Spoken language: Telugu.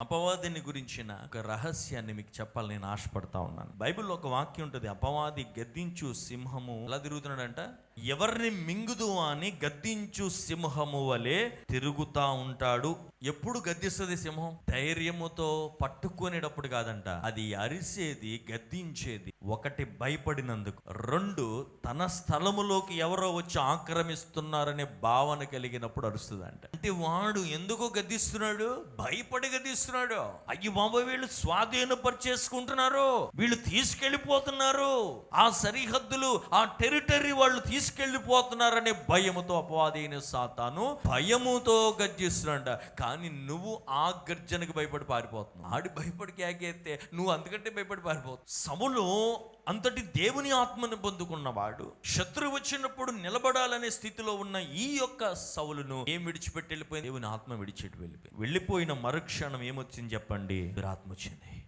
అపవాదిని గురించిన ఒక రహస్యాన్ని మీకు చెప్పాలని నేను ఆశపడతా ఉన్నాను. బైబిల్లో ఒక వాక్యం ఉంటుంది అపవాది గద్దించు సింహము ఎలా తిరుగుతున్నాడంట. ఎవరిని మింగుదు అని గద్దించు సింహము వలె తిరుగుతా ఉంటాడు. ఎప్పుడు గద్దిస్తుంది సింహం? ధైర్యముతో పట్టుకునేటప్పుడు కాదంట. అది అరిసేది గద్దించేది. ఒకటి భయపడినందుకు. రెండు తన స్థలములోకి ఎవరో వచ్చి ఆక్రమిస్తున్నారనే భావన కలిగినప్పుడు అరుస్తుందంట. అంటే వాడు ఎందుకు గదిస్తున్నాడు భయపడి గదిస్తున్నాడు అయ్యి బాబా వీళ్ళు స్వాధీనపరిచేసుకుంటున్నారు. వీళ్ళు తీసుకెళ్ళిపోతున్నారు ఆ సరిహద్దులు ఆ టెరిటరీ వాళ్ళు తీసుకెళ్ళిపోతున్నారనే భయముతో అపవాదైన సాతాను భయముతో గర్జిస్తున్నాడు కానీ నువ్వు ఆ గర్జనకు భయపడి పారిపోతున్నావు. ఆడి భయపడి కేకేస్తే నువ్వు అందుకంటే భయపడి పారిపోతావు సములు అంతటి దేవుని ఆత్మను పొందుకున్నవాడు శత్రువు వచ్చినప్పుడు నిలబడాలనే స్థితిలో ఉన్న ఈ యొక్క సౌలును ఏం విడిచిపెట్టి వెళ్ళిపోయింది దేవుని ఆత్మ విడిచిపెట్టి వెళ్ళిపోయి వెళ్ళిపోయిన మరుక్షణం ఏమొచ్చింది చెప్పండి? ఆత్మ వచ్చింది.